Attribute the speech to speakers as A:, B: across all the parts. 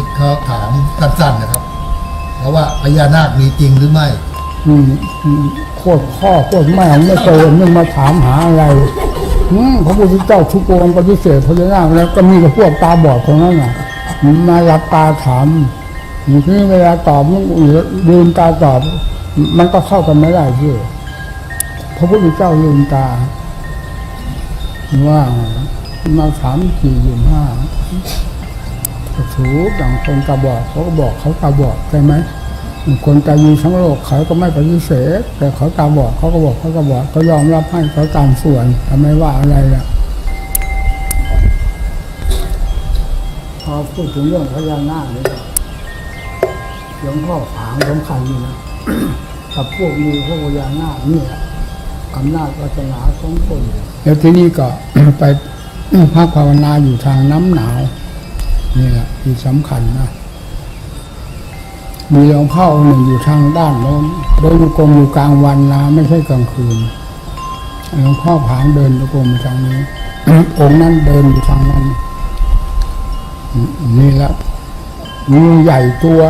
A: ี้เขาถามสั้นๆนะครับเพราะว่าพญานาคมีจริงหรือไม่
B: อืมอืมโคตรพ่อโคตรแม่ไม่โตมึงมาถามหาอะไรอืมพระพุทธเจ้าทุกองค์ปฏิเสธพระนาคแล้วก็มีแต่พวกตาบอดคนนั้นน่ะมารับตาถามทีนี้เวลาตอบมันลืมตาตอบ มันก็เข้ากันไม่ได้ที่พระพุทธเจ้าลืมตาว่ามาถามกี่ยืมห้า ถูกอย่างคนตาบอดเขาก็บอกเขาตาบอดใช่ไหมคนตาดีทั้งโลกเขาก็ไม่ปฏิเสธแต่เขาตาบอดเขาก็บอกเขาตาบอดเขายอมรับให้เขาตามส่วนทำไมว่าอะไรล่ะพอพูดถึงเรื่องพญานาคนี่หลวงพ่อผางสำคัญนี่นะกับพวกมีพวกพญานาคนี่แหละอำนาจวาสนาของคน แล้วที่นี่ก็ไปพักภาวนาอยู่ทางน้ำหนาว นี่แหละที่สำคัญนะมีหลวงพ่อหนึ่งอยู่ทางด้านโน้นเดินกรมอยู่กลางวันนะไม่ใช่กลางคืนหลวงพ่อผางเดินกรมอยู่ทางนี้องค์นั้นเดินอยู่ทางนั้นนี่แหละงูใหญ่ตัว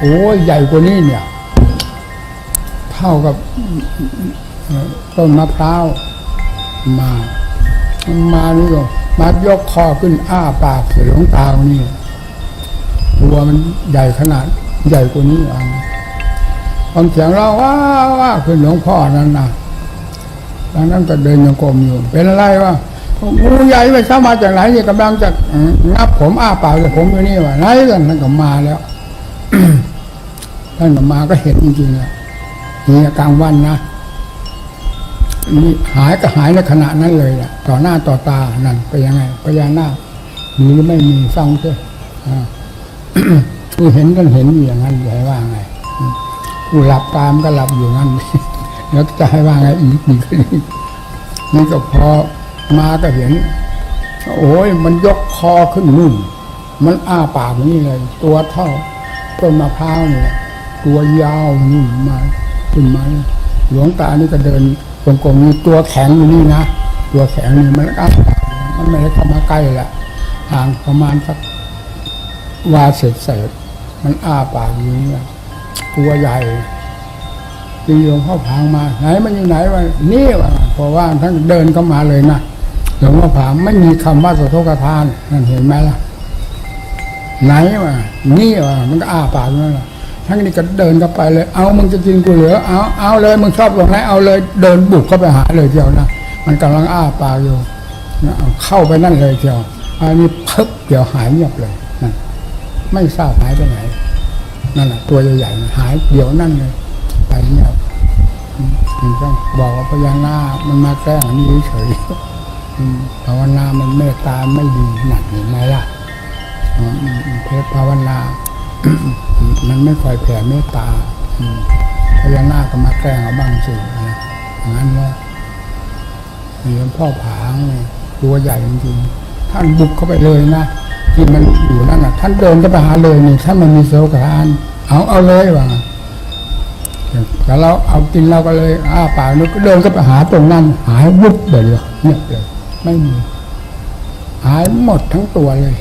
B: โอ้ยใหญ่กว่านี้เนี่ย เท่ากับต้นมะพร้าวมา มานี่ก็ มายกคอขึ้นอ้าปากใส่หลวงตานี่ตัวมันใหญ่ขนาดใหญ่กว่านี้อะฟังเสียงเราว้าว่าขึ้นหลวงพ่อนั่นนะดังนั้นก็เดินยังกรมอยู่ เป็นอะไรวะงูใหญ่ไปเข้ามาจากไหนเนี่ยกำลังจะงับผมอ้าปากแต่ผมอยู่นี่วะไหนกันท่านก็มาแล้วท่านก็มาก็เห็นจริงๆเลยนี่กลางวันนะ นี่หายก็หายในขณะนั้นเลยนะต่อหน้าต่อตานั่นไปยังไงพญานาคมีหรือไม่มีฟังเถอะอ่ากูเห็นกันเห็นอยู่อย่างนั้นอย่าให้ว่าไงอืมผู้หลับตามก็หลับอยู่งั้นแล้วจะให้ว่าไงอีกอีกอีกนี่ก็พอมาก็เห็น โอ้ยมันยกคอขึ้นนุ่นมันอ้าปากนี่เลย ตัวเท่าต้นมะพร้าวเนี่ยตัวยาวนี่มาขึ้นมา หลวงตานี่ก็เดินกลมๆนี่ตัวแข็งอยู่นี่นะ ตัวแข็งนี่มันอ้าปากมันไม่ได้เข้ามาใกล้ละห่างประมาณสักวาเศษเศษๆมันอ้าปากอยู่นี่ตัวใหญ่ตีหลวงพ่อผางมา ไหนมันอยู่ไหนวะนี่วะเพราะว่าท่านเดินเข้ามาเลยนะหลวงพ่อผางไม่มีคำว่าสะทกทานนั่นเห็นไหมล่ะ ไหนวะนี่วะมันก็อ้าปากนั่นแหละ ทั้งนี้ก็เดินเข้าไปเลย เอามึงจะกินกูเหลือเอาเอาเลยมึงชอบตรงไหนเอาเลยเดินบุกเข้าไปหาเลยเดียวนะมันกำลังอ้าปากอยู่เอาเข้าไปนั่นเลยเดียวอันนี้เพิบเดี๋ยวหายเงียบเลยนั่นไม่ทราบหายไปไหนนั่นแหละตัวใหญ่ๆหายเดี๋ยวนั่นเลยไปเงียบอืมมันต้องบอกว่าพญานาคมันมาแกล้งนนี้เฉยๆภาวนามันเมตตาไม่ดีหนักเห็นไหมล่ะเพภาวนา มันไม่ค่อยแผ่เมตตาพญานาคก็มาแกล้งเอาบ้างสินะอย่างนั้นและมีหลวงพ่อผางเนี่ยตัวใหญ่จริงๆท่านบุกเข้าไปเลยนะที่มันอยู่นั่นน่ะ ท่านเดินเข้าไปหาเลยนี่ถ้านมันมีเซลล์กระทานเอาเอาเลยว่างั้นแต่เราเอากินเราก็เลยอ้าปากนึกก็เดินก็ไปหาตรงนั้นหายวุบเดี๋ยเงียเลยไม่มีหายหมดทั้งตัวเลย